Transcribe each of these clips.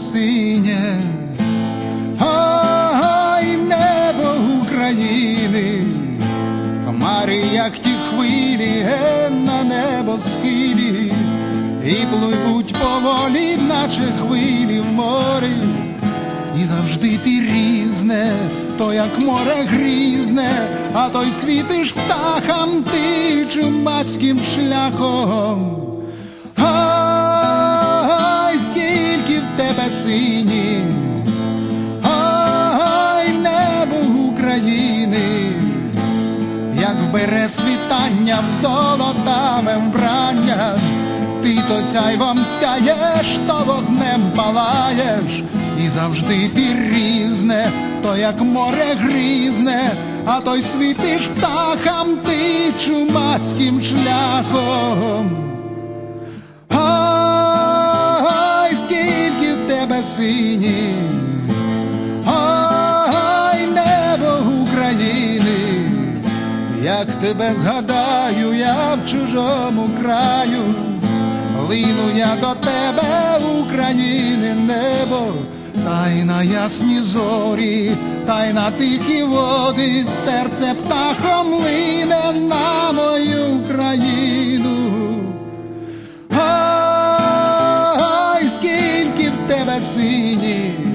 синє, ой, небо України, хмари, як ті хвилі, на небо схилі, і пливуть поволі, наче хвилі в морі, і завжди ти різне, то як море грізне, а той світиш птахам ти чумацьким шляхом. Сині, ой, небо України, як вбере світання в золотаве вбрання, ти то сяйвом стяєш, то вогнем палаєш, і завжди ти різне, то як море грізне, а той світиш птахам ти чумацьким шляхом. Сині, ой, небо України, як тебе згадаю, я в чужому краю, лину я до тебе, України, небо, та й на ясні зорі, та й на тихі води, серце птахом лине на мою країну. Скільки в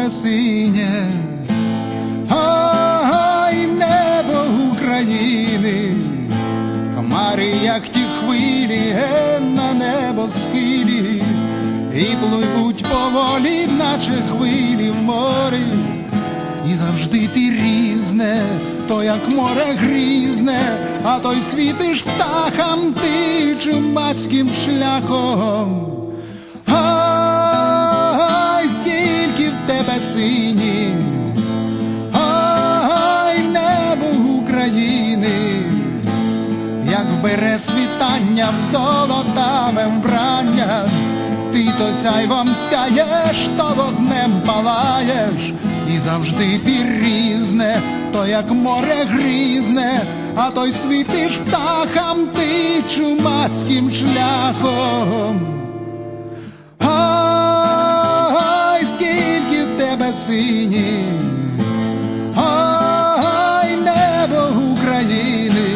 море синє, ой, небо України, хмари, як ті хвилі, на небо схилі, і пливуть поволі, наче хвилі в морі. І завжди ти різне, то як море грізне, а той світиш птахам ти чумацьким шляхом. Завжди ти різне, то як море грізне, а той світиш птахам ти чумацьким шляхом. Ой, скільки в тебе сині, ой, небо України,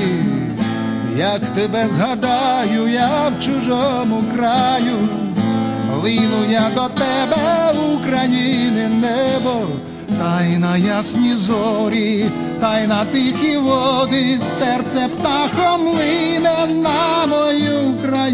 як тебе згадаю, я в чужому краю, лину я до тебе, України, небо, та й на ясні зорі, та й на тихі води, серце птахом лине на мою країну.